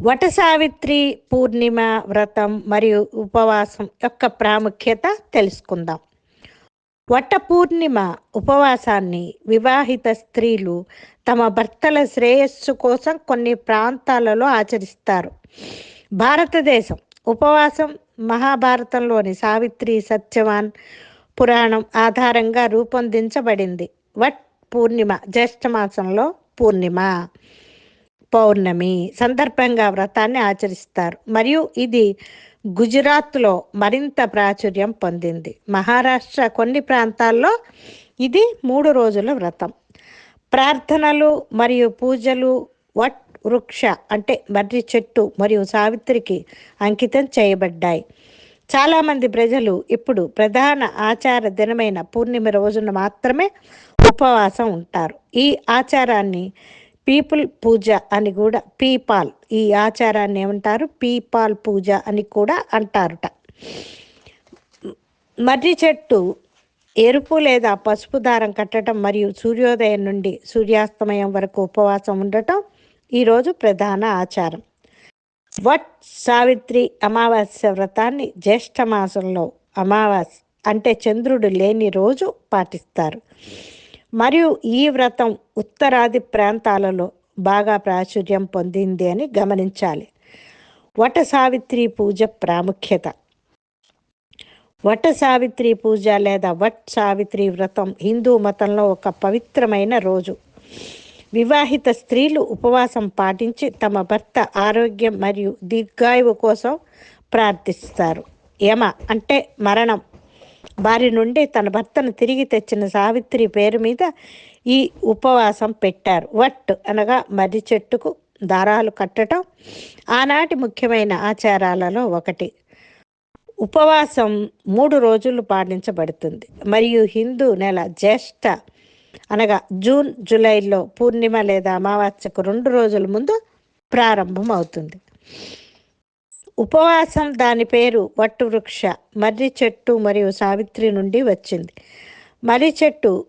వట సావిత్రి పూర్ణిమ వ్రతం మరియు ఉపవాసం యొక్క ప్రాముఖ్యత తెలుసుకుందాం. వట పూర్ణిమ ఉపవాసాన్ని వివాహిత స్త్రీలు తమ భర్తల శ్రేయస్సు కోసం కొన్ని ప్రాంతాలలో ఆచరిస్తారు. భారతదేశం ఉపవాసం మహాభారతంలోని సావిత్రి సత్యవాన్ పురాణం ఆధారంగా రూపొందించబడింది. వట్ పూర్ణిమ జ్యేష్ఠ మాసంలో పూర్ణిమ. పౌర్ణమి సందర్భంగా వ్రతాన్ని ఆచరిస్తారు. మరియు ఇది గుజరాత్లో మరింత ప్రాచుర్యం పొందింది. మహారాష్ట్ర కొన్ని ప్రాంతాల్లో ఇది మూడు రోజుల వ్రతం. ప్రార్థనలు మరియు పూజలు వట్ వృక్ష అంటే మర్రి చెట్టు మరియు సావిత్రికి అంకితం చేయబడ్డాయి. చాలామంది ప్రజలు ఇప్పుడు ప్రధాన ఆచార దినమైన పూర్ణిమ రోజున మాత్రమే ఉపవాసం ఉంటారు. ఈ ఆచారాన్ని పీపుల్ పూజ అని కూడా పీపాల్ ఈ ఆచారాన్ని ఏమంటారు? పీపాల్ పూజ అని కూడా అంటారుట. మర్రి చెట్టు ఎరుపు లేదా పసుపు దారం కట్టడం మరియు సూర్యోదయం నుండి సూర్యాస్తమయం వరకు ఉపవాసం ఉండటం ఈరోజు ప్రధాన ఆచారం. వట్ సావిత్రి అమావాస్య వ్రతాన్ని జ్యేష్ఠ మాసంలో అమావాస్య అంటే చంద్రుడు లేని రోజు పాటిస్తారు. మరియు ఈ వ్రతం ఉత్తరాది ప్రాంతాలలో బాగా ప్రాచుర్యం పొందింది అని గమనించాలి. వట సావిత్రి పూజ ప్రాముఖ్యత. వట సావిత్రి పూజ లేదా వట్ సావిత్రి వ్రతం హిందూ మతంలో ఒక పవిత్రమైన రోజు. వివాహిత స్త్రీలు ఉపవాసం పాటించి తమ భర్త ఆరోగ్యం మరియు దీర్ఘాయువు కోసం ప్రార్థిస్తారు. యమ అంటే మరణం. వారి నుండి తన భర్తను తిరిగి తెచ్చిన సావిత్రి పేరు మీద ఈ ఉపవాసం పెట్టారు. వట్ అనగా మర్రి చెట్టుకు దారాలు కట్టడం ఆనాటి ముఖ్యమైన ఆచారాలలో ఒకటి. ఉపవాసం మూడు రోజులు పాటించబడుతుంది. మరియు హిందూ నెల జ్యేష్ఠ అనగా జూన్ జూలైలో పూర్ణిమ లేదా అమావాస్యకు రెండు రోజుల ముందు ప్రారంభం అవుతుంది ఉపవాసం దాని పేరు వట్టువృక్ష. మర్రి చెట్టు మరియు సావిత్రి నుండి వచ్చింది. మర్రి చెట్టు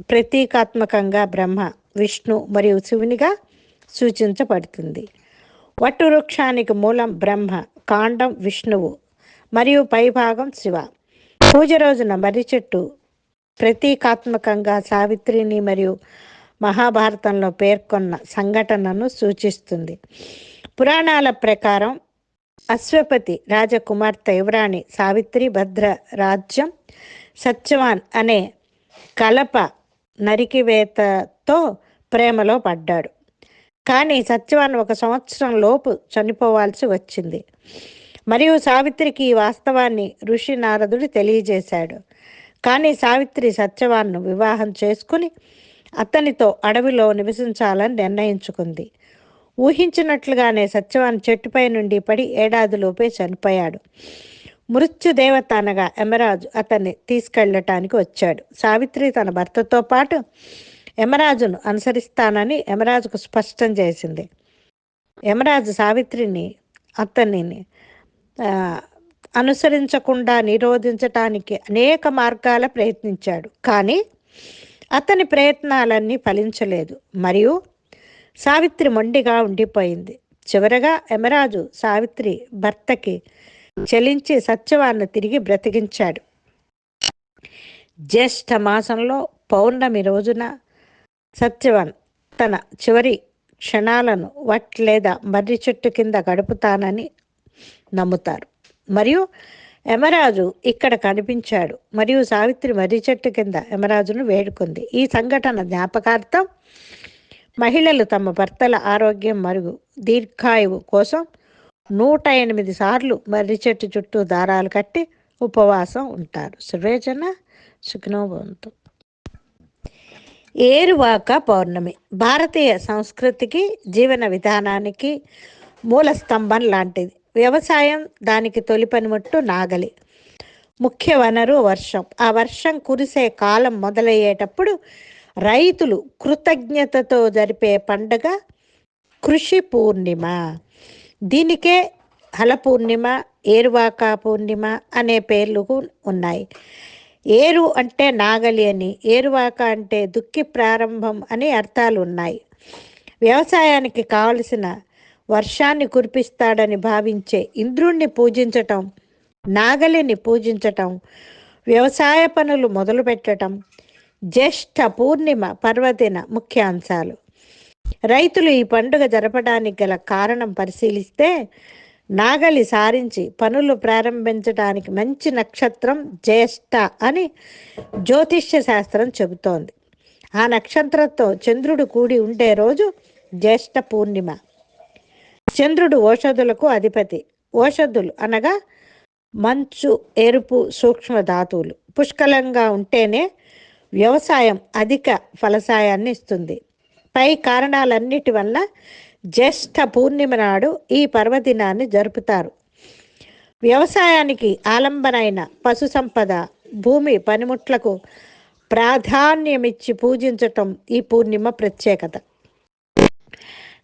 ప్రతీకాత్మకంగా బ్రహ్మ విష్ణు మరియు శివునిగా సూచించబడుతుంది. వట్టు వృక్షానికి మూలం బ్రహ్మ కాండం విష్ణువు మరియు పైభాగం శివ. పూజ రోజున మర్రి చెట్టు ప్రతీకాత్మకంగా సావిత్రిని మరియు మహాభారతంలో పేర్కొన్న సంఘటనను సూచిస్తుంది. పురాణాల ప్రకారం అశ్వపతి రాజకుమార్తె యువరాణి సావిత్రి భద్ర రాజ్యం సత్యవాన్ అనే కలప నరికివేతతో ప్రేమలో పడ్డాడు. కానీ సత్యవాన్ ఒక సంవత్సరం లోపు చనిపోవాల్సి వచ్చింది. మరియు సావిత్రికి ఈ వాస్తవాన్ని ఋషి నారదుడు తెలియజేశాడు. కానీ సావిత్రి సత్యవాన్ను వివాహం చేసుకుని అతనితో అడవిలో నివసించాలని నిర్ణయించుకుంది. ఊహించినట్లుగానే సత్యవాన్ చెట్టుపై నుండి పడి ఏడాదిలోపే చనిపోయాడు. మృత్యుదేవత అనగా యమరాజు అతన్ని తీసుకెళ్ళటానికి వచ్చాడు. సావిత్రి తన భర్తతో పాటు యమరాజును అనుసరిస్తానని యమరాజుకు స్పష్టం చేసింది. యమరాజు సావిత్రిని అతనిని అనుసరించకుండా నిరోధించటానికి అనేక మార్గాల ప్రయత్నించాడు. కానీ అతని ప్రయత్నాలన్నీ ఫలించలేదు. మరియు సావిత్రి మొండిగా ఉండిపోయింది. చివరగా యమరాజు సావిత్రి భర్తకి చెలించి సత్యవాన్ని తిరిగి బ్రతికించాడు. జ్యేష్ఠ మాసంలో పౌర్ణమి రోజున సత్యవాన్ తన చివరి క్షణాలను వట్ లేదా మర్రి చెట్టు కింద గడుపుతానని నమ్ముతారు. మరియు యమరాజు ఇక్కడ కనిపించాడు. మరియు సావిత్రి మర్రి చెట్టు కింద యమరాజును వేడుకుంది. ఈ సంఘటన జ్ఞాపకార్థం మహిళలు తమ భర్తల ఆరోగ్యం మరియు దీర్ఘాయువు కోసం నూట ఎనిమిది సార్లు మర్రి చెట్టు చుట్టూ దారాలు కట్టి ఉపవాసం ఉంటారు. సువేచన సుఖనోభవంతు ఏరువాక పౌర్ణమి. భారతీయ సంస్కృతికి జీవన విధానానికి మూల స్తంభం లాంటిది. వ్యవసాయం దానికి తొలి పనిముట్టు నాగలి. ముఖ్య వనరు వర్షం. ఆ వర్షం కురిసే కాలం మొదలయ్యేటప్పుడు రైతులు కృతజ్ఞతతో జరిపే పండగ కృషి పూర్ణిమ. దీనికే హల పూర్ణిమ ఏరువాక పూర్ణిమ అనే పేర్లు ఉన్నాయి. ఏరు అంటే నాగలి అని ఏరువాక అంటే దుక్కి ప్రారంభం అని అర్థాలు ఉన్నాయి. వ్యవసాయానికి కావలసిన వర్షాన్ని కురిపిస్తాడని భావించే ఇంద్రుణ్ణి పూజించటం నాగలిని పూజించటం వ్యవసాయ పనులు మొదలుపెట్టడం జ్యేష్ఠ పూర్ణిమ పర్వదిన ముఖ్యాంశాలు. రైతులు ఈ పండుగ జరపడానికి గల కారణం పరిశీలిస్తే నాగలి సారించి పనులు ప్రారంభించడానికి మంచి నక్షత్రం జ్యేష్ఠ అని జ్యోతిష్య శాస్త్రం చెబుతోంది. ఆ నక్షత్రంతో చంద్రుడు కూడి ఉండే రోజు జ్యేష్ఠ పూర్ణిమ. చంద్రుడు ఓషధులకు అధిపతి. ఓషధులు అనగా మంచు ఎరుపు సూక్ష్మ ధాతువులు. పుష్కలంగా ఉంటేనే వ్యవసాయం అధిక ఫలసాయాన్ని ఇస్తుంది. పై కారణాలన్నిటి వల్ల జ్యేష్ఠ పూర్ణిమ నాడు ఈ పర్వదినాన్ని జరుపుతారు. వ్యవసాయానికి ఆలంబనైన పశు సంపద భూమి పనిముట్లకు ప్రాధాన్యమిచ్చి పూజించటం ఈ పూర్ణిమ ప్రత్యేకత.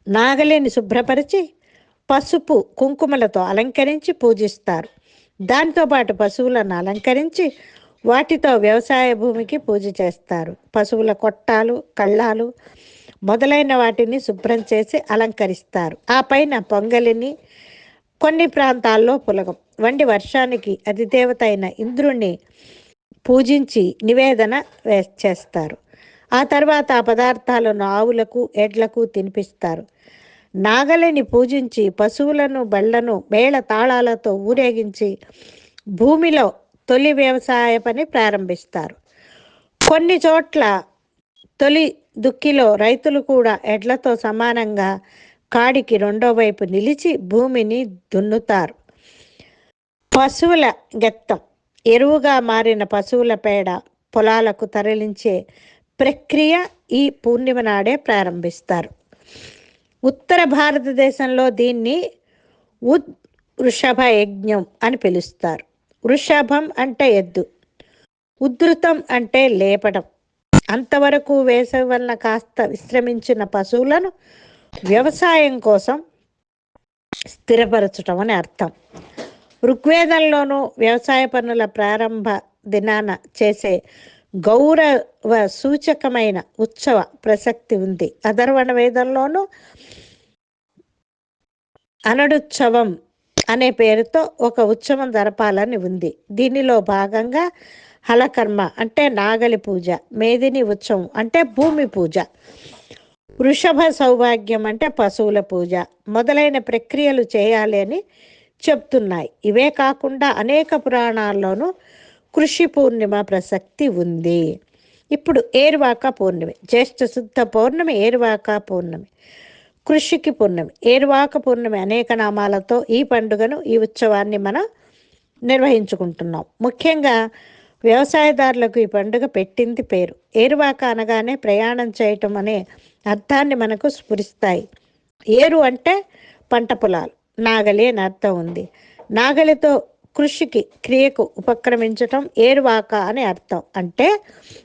నాగలిని శుభ్రపరిచి పసుపు కుంకుమలతో అలంకరించి పూజిస్తారు. దాంతోపాటు పశువులను అలంకరించి వాటితో వ్యవసాయ భూమికి పూజ చేస్తారు. పశువుల కొట్టాలు కళ్ళాలు మొదలైన వాటిని శుభ్రం చేసి అలంకరిస్తారు. ఆ పైన పొంగలిని కొన్ని ప్రాంతాల్లో పులగం. వంటి వర్షానికి అధిదేవత అయిన ఇంద్రుణ్ణి పూజించి నివేదన వే చేస్తారు. ఆ తర్వాత ఆ పదార్థాలను ఆవులకు ఎడ్లకు తినిపిస్తారు. నాగలిని పూజించి పశువులను బళ్ళను మేళ తాళాలతో ఊరేగించి భూమిలో తొలి వ్యవసాయ పని ప్రారంభిస్తారు. కొన్ని చోట్ల తొలి దుక్కిలో రైతులు కూడా ఎడ్లతో సమానంగా కాడికి రెండో వైపు నిలిచి భూమిని దున్నుతారు. పశువుల గెత్తం. ఎరువుగా మారిన పశువుల పేడ పొలాలకు తరలించే ప్రక్రియ ఈ పూర్ణిమ నాడే ప్రారంభిస్తారు. ఉత్తర భారతదేశంలో దీన్ని ఉద్ వృషభ యజ్ఞం అని పిలుస్తారు. వృషభం అంటే ఎద్దు ఉధృతం అంటే లేపడం అంతవరకు వేసవి వలన కాస్త విశ్రమించిన పశువులను వ్యవసాయం కోసం స్థిరపరచటం అని అర్థం. ఋగ్వేదంలోనూ వ్యవసాయ పనుల ప్రారంభ దినాన చేసే గౌరవ సూచకమైన ఉత్సవ ప్రసక్తి ఉంది. అధర్వణ వేదంలోనూ అనడుత్సవం అనే పేరుతో ఒక ఉత్సవం జరపాలని ఉంది. దీనిలో భాగంగా హలకర్మ అంటే నాగలి పూజ మేదిని ఉత్సవం అంటే భూమి పూజ వృషభ సౌభాగ్యం అంటే పశువుల పూజ మొదలైన ప్రక్రియలు చేయాలి అని చెప్తున్నాయి. ఇవే కాకుండా అనేక పురాణాల్లోనూ కృషి పూర్ణిమ ప్రసక్తి ఉంది. ఇప్పుడు ఏరువాక పౌర్ణమి జ్యేష్ఠ శుద్ధ పౌర్ణమి ఏరువాక పౌర్ణమి. కృషికి పూర్ణమి. ఏరువాక పూర్ణమి అనేక నామాలతో ఈ పండుగను ఈ ఉత్సవాన్ని మనం నిర్వహించుకుంటున్నాం. ముఖ్యంగా వ్యవసాయదారులకు ఈ పండుగ పెట్టింది పేరు. ఏరువాక అనగానే ప్రయాణం చేయటం అనే అర్థాన్ని మనకు స్ఫురిస్తాయి. ఏరు అంటే పంట పొలాలు. నాగలి అని అర్థం ఉంది. నాగలితో కృషికి క్రియకు ఉపక్రమించటం ఏరువాక అని అర్థం. అంటే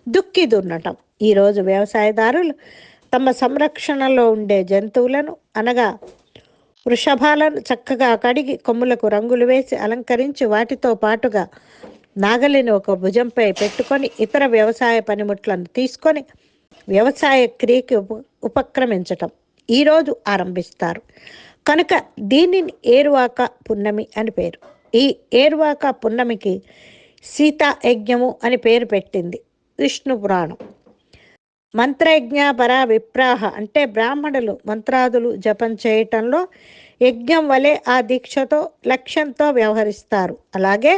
దుక్కి దున్నటం. ఈరోజు వ్యవసాయదారులు తమ సంరక్షణలో ఉండే జంతువులను అనగా వృషభాలను చక్కగా కడిగి కొమ్ములకు రంగులు వేసి అలంకరించి వాటితో పాటుగా నాగలిని ఒక భుజంపై పెట్టుకొని ఇతర వ్యవసాయ పనిముట్లను తీసుకొని వ్యవసాయ క్రియకి ఉప ఉపక్రమించటం ఈరోజు ఆరంభిస్తారు. కనుక దీనిని ఏరువాక పున్నమి అని పేరు. ఈ ఏరువాక పున్నమికి సీతా యజ్ఞము అని పేరు పెట్టింది. విష్ణు పురాణం. మంత్రయజ్ఞ పర విప్రాహ అంటే బ్రాహ్మణులు మంత్రాదులు జపం చేయటంలో యజ్ఞం వలె ఆ దీక్షతో లక్ష్యంతో వ్యవహరిస్తారు. అలాగే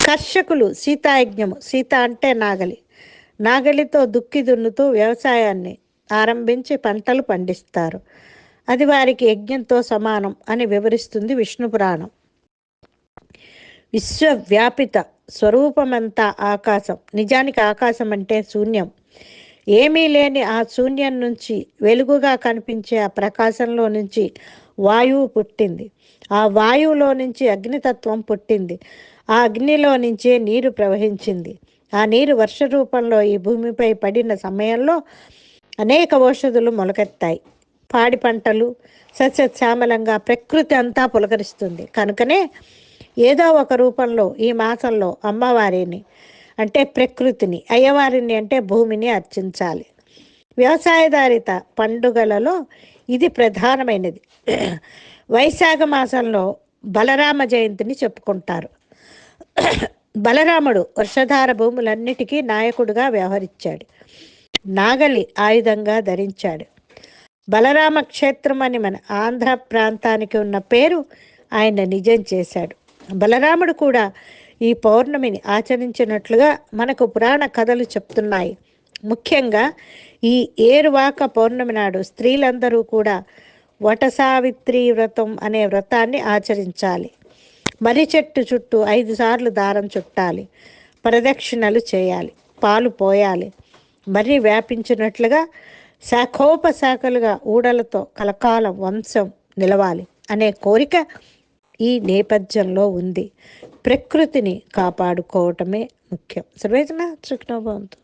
కర్షకులు సీతాయజ్ఞము సీత అంటే నాగలి. నాగలితో దుక్కి దున్నుతూ వ్యవసాయాన్ని ఆరంభించి పంటలు పండిస్తారు. అది వారికి యజ్ఞంతో సమానం అని వివరిస్తుంది విష్ణు పురాణం. విశ్వవ్యాపిత స్వరూపమంతా ఆకాశం. నిజానికి ఆకాశం అంటే శూన్యం. ఏమీ లేని ఆ శూన్యం నుంచి వెలుగుగా కనిపించే ఆ ప్రకాశంలో నుంచి వాయువు పుట్టింది. ఆ వాయువులో నుంచి అగ్నితత్వం పుట్టింది. ఆ అగ్నిలో నుంచే నీరు ప్రవహించింది. ఆ నీరు వర్ష రూపంలో ఈ భూమిపై పడిన సమయంలో అనేక ఔషధులు మొలకెత్తాయి. పాడి పంటలు సస్యశ్యామలంగా ప్రకృతి అంతా పులకరిస్తుంది. కనుకనే ఏదో ఒక రూపంలో ఈ మాసంలో అమ్మవారిని అంటే ప్రకృతిని అయ్యవారిని అంటే భూమిని అర్చించాలి. వ్యవసాయధారిత పండుగలలో ఇది ప్రధానమైనది. వైశాఖ మాసంలో బలరామ జయంతిని చెప్పుకుంటారు. బలరాముడు వర్షధార భూములన్నిటికీ నాయకుడుగా వ్యవహరించాడు. నాగలి ఆయుధంగా ధరించాడు. బలరామ క్షేత్రం అని మన ఆంధ్ర ప్రాంతానికి ఉన్న పేరు ఆయన నిజం చేశాడు. బలరాముడు కూడా ఈ పౌర్ణమిని ఆచరించినట్లుగా మనకు పురాణ కథలు చెప్తున్నాయి. ముఖ్యంగా ఈ ఏరువాక పౌర్ణమి నాడు స్త్రీలందరూ కూడా వటసావిత్రి వ్రతం అనే వ్రతాన్ని ఆచరించాలి. మర్రి చెట్టు చుట్టూ ఐదు సార్లు దారం చుట్టాలి. ప్రదక్షిణలు చేయాలి. పాలు పోయాలి. మర్రి వ్యాపించినట్లుగా శాఖోపశాఖలుగా ఊడలతో కలకాలం వంశం నిలవాలి అనే కోరిక ఈ నేపథ్యంలో ఉంది. ప్రకృతిని కాపాడుకోవటమే ముఖ్యం. సర్వేజన చుక్నోభవంతు